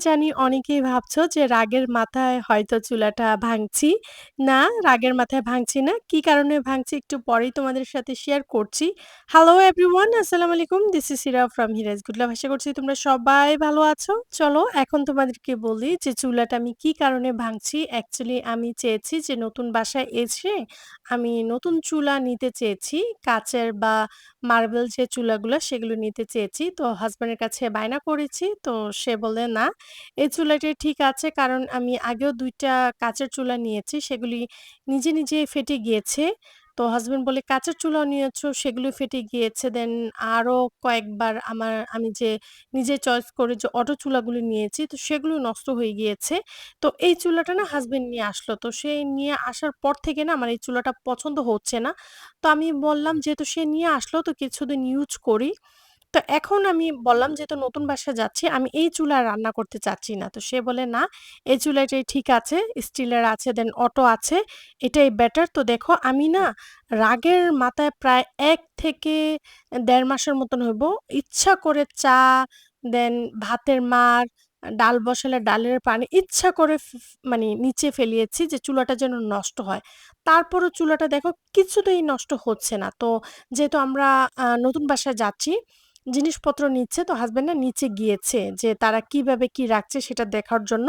জানি অনেকেই ভাবছ যে রাগের মাথায় হয়তো চুলাটা ভাঙছি। না, রাগের মাথায় ভাঙছি না। কি কারণে ভাঙছি একটু পরেই তোমাদের সাথে শেয়ার করছি। হ্যালো এভরিওয়ান, আসসালামু আলাইকুম। This is Sira from Hiraj good love. আশা করছি তোমরা সবাই ভালো আছো। চলো এখন তোমাদেরকে বলি যে চুলাটা আমি কি কারণে ভাঙছি। অ্যাকচুয়ালি আমি চেয়েছি যে নতুন বাসায় এসে আমি নতুন চুলা নিতে চেয়েছি। কাচের বা মার্বেল যে চুলাগুলো সেগুলো নিতে চেয়েছি। তো হাসব্যান্ডের কাছে বায়না করেছি। তো সে বলে "না, এই চুলাটি ঠিক আছে।" কারণ আমি আগেও দুইটা কাঁচের চুলা নিয়েছি। সেগুলি নিজে, নিজে ফেটে গিয়েছে। তো হাসব্যান্ড বলে, "কাচের চুলাও নিয়েছো, সেগুলো ফেটে গিয়েছে। দেন আরও কয়েকবার আমার আমি যে নিজে চয়েস করে যে অটো চুলাগুলো নিয়েছি, তো সেগুলো নষ্ট হয়ে গিয়েছে। তো এই চুলাটা না হাসব্যান্ড নিয়ে আসলো। তো সে নিয়ে আসার পর থেকে না আমার এই চুলাটা পছন্দ হচ্ছে না। তো আমি বললাম যেহেতু সে নিয়ে আসলো তো কিছুদিন ইউজ করি। তো এখন আমি বললাম যেহেতু নতুন বাসায় যাচ্ছি, আমি এই চুলায় রান্না করতে চাচ্ছি না। তো সে বলে, "না, এই চুলাটাই ঠিক আছে। স্টিলের আছে, দেন অটো আছে। এটাই বেটার।" তো দেখো আমি না রাগের মাথায় প্রায় এক থেকে দেড় মাসের মতন হইব। ইচ্ছা করে চা, দেন ভাতের মাড়, ডাল বসালে ডালের পানি ইচ্ছা করে মানে নিচে ফেলিয়েছি যে চুলাটা যেন নষ্ট হয়। তারপরও চুলাটা দেখো কিছুতেই নষ্ট হচ্ছে না। তো যেহেতু আমরা নতুন বাসায় যাচ্ছি জিনিসপত্র নিচ্ছে, তো হাসব্যান্ড না নিচে গিয়েছে যে তারা কীভাবে কি রাখছে সেটা দেখার জন্য।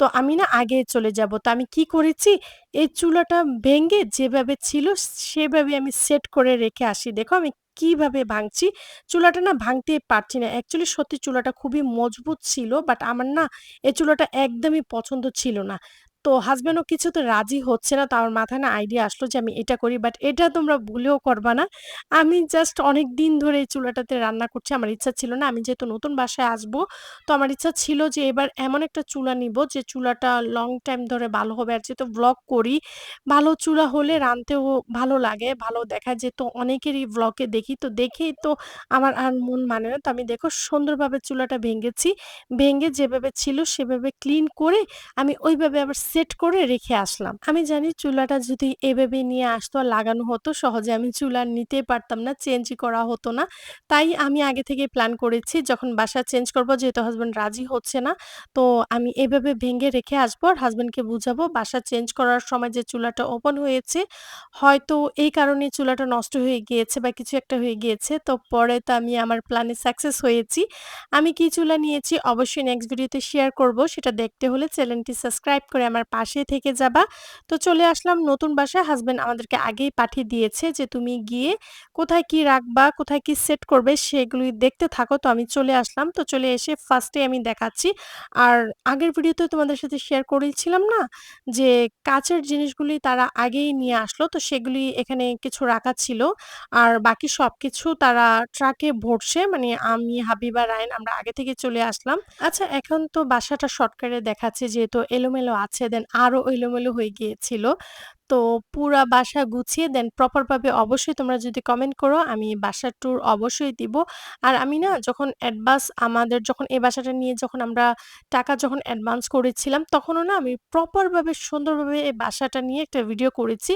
তো আমি না আগে চলে যাব। তো আমি কি করেছি এই চুলাটা ভেঙে যেভাবে ছিল সেভাবে আমি সেট করে রেখে আসি। দেখো আমি কীভাবে ভাঙছি। চুলাটা না ভাঙতেই পারছি না। অ্যাকচুয়ালি সত্যি চুলাটা খুবই মজবুত ছিল। বাট আমার না এই চুলাটা একদমই পছন্দ ছিল না। তো হাসব্যান্ডও কিছুতে রাজি হচ্ছে না। তো আমার মাথায় না আইডিয়া আসলো যে আমি এটা করি। বাট এটা তোমরা ভুলেও করবা না। আমি জাস্ট অনেক দিন ধরে এই চুলাটাতে রান্না করছি। আমার ইচ্ছা ছিল না। আমি যেহেতু নতুন বাসায় আসব, তো আমার ইচ্ছা ছিল যে এবার এমন একটা চুলা নিব যে চুলাটা লং টাইম ধরে ভালো হবে। আর যেহেতু ব্লগ করি, ভালো চুলা হলে রাঁধতেও ভালো লাগে, ভালো দেখায়। যেহেতু অনেকেরই ভ্লগে দেখি, তো দেখেই তো আমার আর মন মানে না। তো আমি দেখো সুন্দরভাবে চুলাটা ভেঙেছি। ভেঙে যেভাবে ছিল সেভাবে ক্লিন করে আমি ওইভাবে আবার সেট করে রেখে আসলাম। আমি জানি চুলাটা যদি এভাবে নিয়ে আসতো আর লাগানো হতো সহজে আমি চুলা নিতে পারতাম না, চেঞ্জই করা হতো না। তাই আমি আগে থেকেই প্ল্যান করেছি যখন বাসা চেঞ্জ করব যেহেতু হাসব্যান্ড রাজি হচ্ছে না, তো আমি এভাবে ভেঙে রেখে আসব আর হাসব্যান্ডকে বুঝাবো বাসা চেঞ্জ করার সময় যে চুলাটা ওপেন হয়েছে, হয়তো এই কারণে চুলাটা নষ্ট হয়ে গিয়েছে বা কিছু একটা হয়ে গিয়েছে। তো পরে তো আমি আমার প্ল্যানে সাকসেস হয়েছি। আমি কি চুলা নিয়েছি অবশ্যই নেক্সট ভিডিওতে শেয়ার করব। সেটা দেখতে হলে চ্যানেলটি সাবস্ক্রাইব করে আমার পাশে থেকে যাবা। তো চলে আসলাম নতুন বাসায়। হাসব্যান্ড আমাদেরকে আগেই পাঠিয়ে দিয়েছে যে, "তুমি গিয়ে কোথায় কি রাখবা, কোথায় কি সেট করবে সেগুলি দেখতে থাকো।" তো আমি চলে আসলাম। তো চলে এসে ফার্স্টে আমি দেখাচ্ছি। আর আগের ভিডিওতে তোমাদের সাথে শেয়ার করেছিলাম না? যে কাচের জিনিসগুলি তারা আগেই নিয়ে আসলো। তো সেগুলি এখানে কিছু রাখা ছিল। আর বাকি সব কিছু তারা ট্রাকে ভরছে। মানে আমি, হাবিবা, রায়ান আমরা আগে থেকে চলে আসলাম। আচ্ছা এখন তো বাসাটা শর্টকাটে দেখাচ্ছে যেহেতু এলোমেলো আছে দেন আরও এলোমেলো হয়ে গিয়েছিল। তো পুরা বাসা গুছিয়ে দেন প্রপার ভাবে অবশ্যই তোমরা যদি কমেন্ট করো, আমি বাসার ট্যুর অবশ্যই দিব। আর আমি না যখন অ্যাডভান্স আমাদের যখন এই বাসাটা নিয়ে যখন আমরা টাকা যখন অ্যাডভান্স করেছিলাম, তখনও না আমি প্রপার ভাবে সুন্দরভাবে এই বাসাটা নিয়ে একটা ভিডিও করেছি।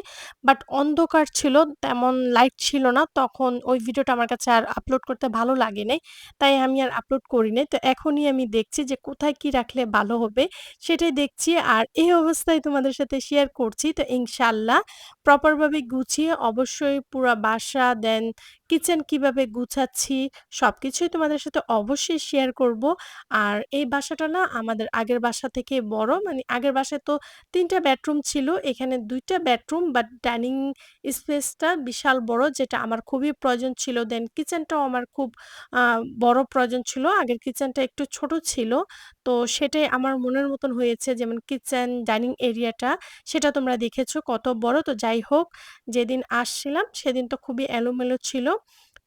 বাট অন্ধকার ছিল, তেমন লাইট ছিল না। তখন ওই ভিডিওটা আমার কাছে আর আপলোড করতে ভালো লাগে নাই। তাই আমি আর আপলোড করি নাই। তো এখনই আমি দেখছি যে কোথায় কি রাখলে ভালো হবে, সেটাই দেখছি। আর এই অবস্থায় তোমাদের সাথে শেয়ার করছি। তো ইনশাআল্লাহ প্রপার ভাবে গুছিয়ে অবশ্যই পুরা বাসা দেন কিচেন কীভাবে গুছাচ্ছি সবকিছুই তোমাদের সাথে অবশ্যই শেয়ার করব। আর এই বাসাটা না আমাদের আগের বাসা থেকে বড়। মানে আগের বাসায় তো ৩ টা বেডরুম ছিল। এখানে দুইটা বেডরুম বাট ডাইনিং স্পেসটা বিশাল বড় যেটা আমার খুবই প্রয়োজন ছিল। দেন কিচেনটাও আমার খুব বড় প্রয়োজন ছিল। আগের কিচেনটা একটু ছোট ছিল। তো সেটাই আমার মনের মতন হয়েছে যেমন কিচেন, ডাইনিং এরিয়াটা সেটা তোমরা দেখেছ কত বড়। তো যাই হোক যেদিন আসছিলাম সেদিন তো খুবই এলোমেলো ছিল।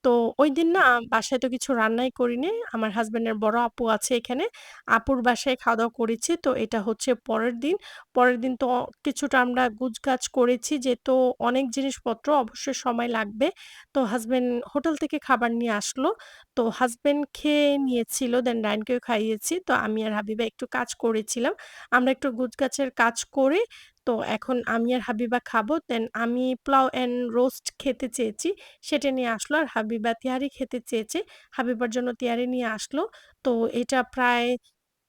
তো ওই দিন না বাসায় তো কিছু রান্নাই করিনি। আমার হাসব্যান্ডের বড় আপু আছে এখানে। আপুর বাসায় খাওয়া-দাওয়া করেছি। তো এটা হচ্ছে পরের দিন। পরের দিন তো কিছুটা আমরা গুছগাছ করেছি যেহেতু অনেক জিনিসপত্র অবশ্যই সময় লাগবে। তো হাসব্যান্ড হোটেল থেকে খাবার নিয়ে আসলো। তো হাসব্যান্ড খেয়ে নিয়েছিল দেন রায়ানকেও খাইয়েছি। তো আমি আর হাবিবা একটু কাজ করেছিলাম। আমরা একটু গুছগাছের কাজ করে তো এখন আমি আর হাবিবা খাব। দেন আমি পোলাও অ্যান্ড রোস্ট খেতে চেয়েছি। সেটা নিয়ে আসলো। আর হাবিবা তেহারি খেতে চেয়েছে। হাবিবার জন্য তেহারি নিয়ে আসলো। তো এটা প্রায়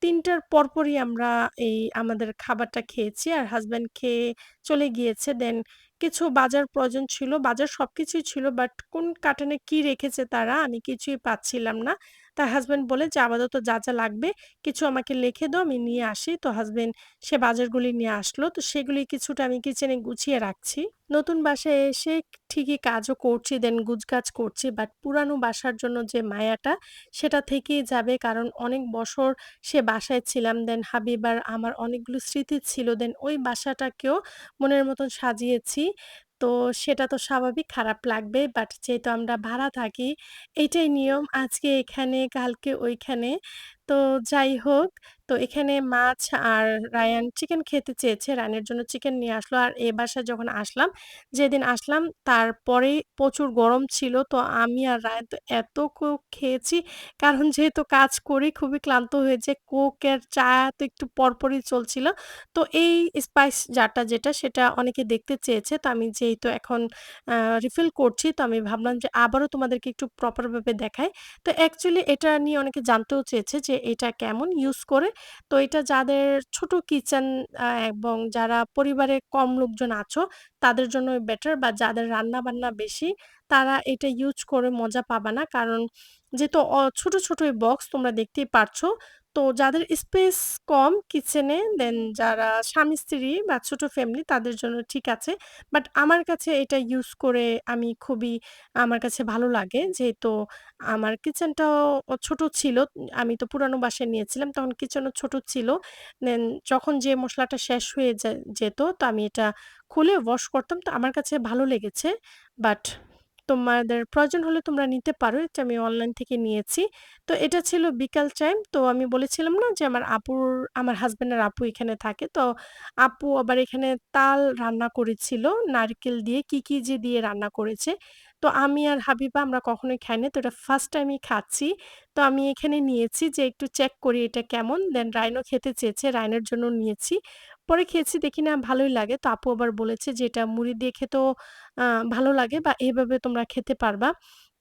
৩টার পরপরই আমরা এই আমাদের খাবারটা খেয়েছি। আর হাজব্যান্ড খেয়ে চলে গিয়েছে। দেন কিছু বাজার প্রয়োজন ছিল। বাজার সবকিছুই ছিল। বাট কোন কার্টনে কি রেখেছে তারা আমি কিছুই পাচ্ছিলাম না। তার হাসব্যান্ড বলে যে, "আপাতত যা, যা লাগবে কিছু আমাকে লিখে দাও আমি নিয়ে আসি।" তো হাসব্যান্ড সে বাজারগুলি নিয়ে আসলো। তো সেগুলি কিছুটা আমি কিচেনে গুছিয়ে রাখছি। নতুন বাসায় এসে ঠিকই কাজও করছি দেন গুজগাজ করছি। বাট পুরানো বাসার জন্য যে মায়াটা সেটা থেকেই যাবে। কারণ অনেক বছর সে বাসায় ছিলাম। দেন হাবিবার আমার অনেকগুলো স্মৃতি ছিল। দেন ওই বাসাটাকেও মনের মতন সাজিয়েছি। তো সেটা তো স্বাভাবিক খারাপ লাগবে। বাট যেহেতু আমরা ভাড়া থাকি এইটাই নিয়ম। আজকে এখানে কালকে ওইখানে। তো যাই হোক, তো এখানে মাছ আর রায়ান চিকেন খেতে চেয়েছে। রায়ানের জন্য চিকেন নিয়ে আসলো। আর এ বাসায় যখন আসলাম, যেদিন আসলাম তারপরেই প্রচুর গরম ছিল। তো আমি আর রায়ান তো এত কোক খেয়েছি। কারণ যেহেতু কাজ করি খুবই ক্লান্ত হয়েছে। কোক এর চা তো একটু পরপরই চলছিল। তো এই স্পাইস জারটা যেটা সেটা অনেকে দেখতে চেয়েছে। তো আমি যেহেতু এখন রিফিল করছি তো আমি ভাবলাম যে আবারও তোমাদেরকে একটু প্রপার ভাবে দেখাই। তো অ্যাকচুয়ালি এটা নিয়ে অনেকে জানতেও চেয়েছে যে এটা কেমন ইউজ করে। তো এটা যাদের ছোট কিচেন এবং যারা পরিবারে কম লোকজন আছো, তাদের জন্য বেটার বা যাদের রান্না-বান্না বেশি তারা এটা ইউজ করে মজা পাবা না। কারণ যেহেতু ছোট, ছোট বক্স তোমরা দেখতেই পারছ। তো যাদের স্পেস কম কিচেনে দেন যারা স্বামী-স্ত্রী বা ছোট ফ্যামিলি তাদের জন্য ঠিক আছে। বাট আমার কাছে এটা ইউজ করে আমি খুবই আমার কাছে ভালো লাগে। যেহেতু আমার কিচেনটাও ছোট ছিল। আমি তো পুরানো বাসায় নিয়েছিলাম তখন কিচেনও ছোট ছিল। দেন যখন যে মশলাটা শেষ হয়ে যেত তো আমি এটা খুলে ওয়াশ করতাম। তো আমার কাছে ভালো লেগেছে। বাট তোমাদের প্রয়োজন হলে তোমরা নিতে পারো। এটা আমি অনলাইন থেকে নিয়েছি। তো এটা ছিল বিকাল টাইম। তো আমি বলেছিলাম না যে আমার আপুর আমার হাসব্যান্ডের আপু এখানে থাকে। তো আপু আবার এখানে তাল রান্না করেছিল নারকেল দিয়ে কি, কি যে দিয়ে রান্না করেছে। তো আমি আর হাবিবা আমরা কখনোই খাইনি। তো এটা ফার্স্ট টাইমই খাচ্ছি। তো আমি এখানে নিয়েছি যে একটু চেক করি এটা কেমন। দেন রায়নও খেতে চেয়েছে। রায়নের জন্য নিয়েছি। পরে খেয়েছি, দেখি না ভালোই লাগে। তো আপু আবার বলেছে যে, এটা মুড়ি দিয়ে খেতেও ভালো লাগে বা এভাবে তোমরা খেতে পারবা।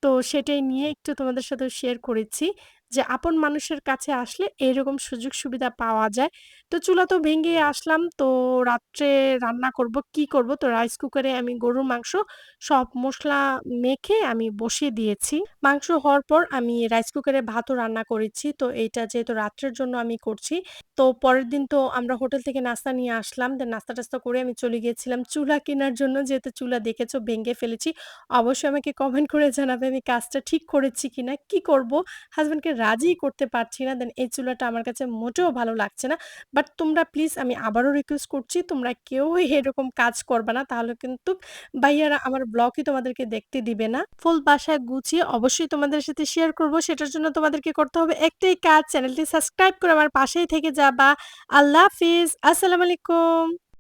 তো সেটাই নিয়ে একটু তোমাদের সাথে শেয়ার করেছি। যে আপন মানুষের কাছে আসলে এরকম সুযোগ সুবিধা পাওয়া যায়। তো চুলা তো ভেঙে আসলাম। তো রাত্রে রান্না করব। কি করব? তো রাইস কুকারে আমি গরুর মাংস সব মশলা মেখে আমি বসিয়ে দিয়েছি। মাংস হওয়ার পর আমি রাইস কুকারে ভাতও রান্না করেছি। তো এইটা যেহেতু রাত্রের জন্য আমি করছি। তো পরের দিন তো আমরা হোটেল থেকে নাস্তা নিয়ে আসলাম। দেন নাস্তা-টাস্তা করে আমি চলে গিয়েছিলাম চুলা কেনার জন্য। যেহেতু চুলা দেখেছ, ভেঙে ফেলেছি। অবশ্যই আমাকে কমেন্ট করে জানাবে আমি কাজটা ঠিক করেছি কিনা। কি করব? হাসব্যান্ডকে রাজিই করতে পারছি না। দেন এই চুলাটা আমার কাছে মোটেও ভালো লাগছে না। বাট তোমরা প্লিজ আমি আবারও রিকোয়েস্ট করছি, তোমরা কেউই এরকম কাজ করবে না। তাহলে কিন্তু ভাইয়ারা আমার ব্লগই তোমাদেরকে দেখতে দিবে না। ফুল বাসায় গুছিয়ে অবশ্যই তোমাদের সাথে শেয়ার করব। সেটার জন্য তোমাদেরকে করতে হবে একটাই কাজ চ্যানেলটি সাবস্ক্রাইব করে আমার পাশেই থেকে যাবা। আল্লাহ হাফিজ। আসসালামু আলাইকুম।